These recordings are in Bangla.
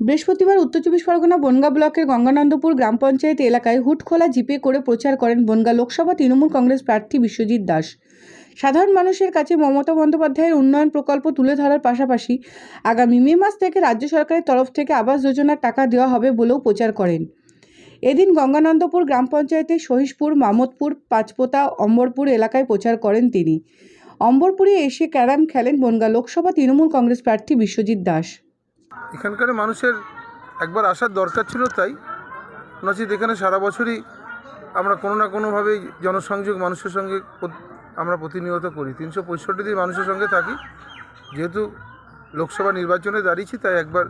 বৃহস্পতিবার উত্তর চব্বিশ পরগনা বনগা ব্লকের গঙ্গানন্দপুর গ্রাম পঞ্চায়েত এলাকায় হুটখোলা জিপে করে প্রচার করেন বনগা লোকসভা তৃণমূল কংগ্রেস প্রার্থী বিশ্বজিৎ দাস। সাধারণ মানুষের কাছে মমতা বন্দ্যোপাধ্যায়ের উন্নয়ন প্রকল্প তুলে ধরার পাশাপাশি আগামী মে মাস থেকে রাজ্য সরকারের তরফ থেকে আবাস যোজনার টাকা দেওয়া হবে বলেও প্রচার করেন। এদিন গঙ্গানন্দপুর গ্রাম পঞ্চায়েতের সহিশপুর মামদপুর পাঁচপোতা, অম্বরপুর এলাকায় প্রচার করেন তিনি। অম্বরপুরে এসে ক্যারাম খেলেন বনগা লোকসভা তৃণমূল কংগ্রেস প্রার্থী বিশ্বজিৎ দাস। এখানকার মানুষের একবার আসার দরকার ছিল তাই। নচিত এখানে সারা বছরই আমরা কোনো না কোনোভাবেই জনসংযোগ মানুষের সঙ্গে আমরা প্রতিনিয়ত করি। তিনশো পঁয়ষট্টি দিন মানুষের সঙ্গে থাকি। যেহেতু লোকসভা নির্বাচনে দাঁড়িয়েছি, তাই একবার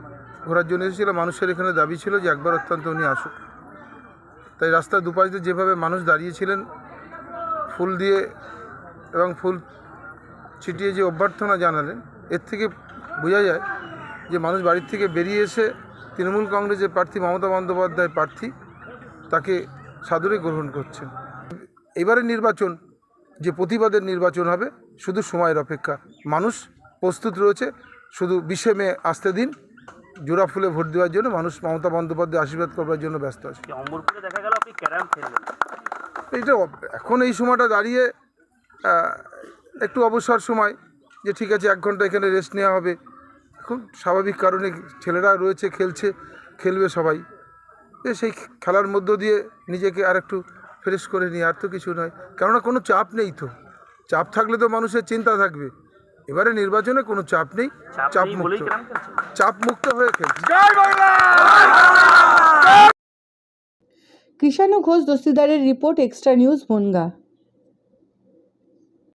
ঘোরার জন্য এসেছিলাম। মানুষের এখানে দাবি ছিল যে একবার অত্যন্ত উনি আসুক। তাই রাস্তার দুপাশ দিয়ে যেভাবে মানুষ দাঁড়িয়েছিলেন, ফুল দিয়ে এবং ফুল ছিটিয়ে যে অভ্যর্থনা জানালেন, এর থেকে বোঝা যায় যে মানুষ বাড়ির থেকে বেরিয়ে এসে তৃণমূল কংগ্রেসের প্রার্থী মমতা বন্দ্যোপাধ্যায় প্রার্থী তাকে সাদরে গ্রহণ করছেন। এবারের নির্বাচন যে প্রতিবাদের নির্বাচন হবে শুধু সময়ের অপেক্ষা। মানুষ প্রস্তুত রয়েছে শুধু বিশে মে আসতে দিন জোড়া ফুলে ভোট দেওয়ার জন্য মানুষ মমতা বন্দ্যোপাধ্যায় আশীর্বাদ করবার জন্য ব্যস্ত আছে। এইটা এখন এই সময়টা দাঁড়িয়ে একটু অবসর সময় যে ঠিক আছে এক ঘণ্টা এখানে রেস্ট নেওয়া হবে। এখন স্বাভাবিক কারণে ছেলেরা রয়েছে খেলছে খেলবে সবাই। এ সেই খেলার মধ্য দিয়ে নিজেকে আর একটু ফ্রেশ করে নিয়ে আর তো কিছু নয়। কেননা কোনো চাপ নেই তো। চাপ থাকলে তো মানুষের চিন্তা থাকবে। এবারে নির্বাচনে কোনো চাপ নেই চাপ মুক্ত। চাপ মুক্ত হয়ে খেলছে। কৃষাণু ঘোষ দস্তিদারের রিপোর্ট এক্সট্রা নিউজ বনগা।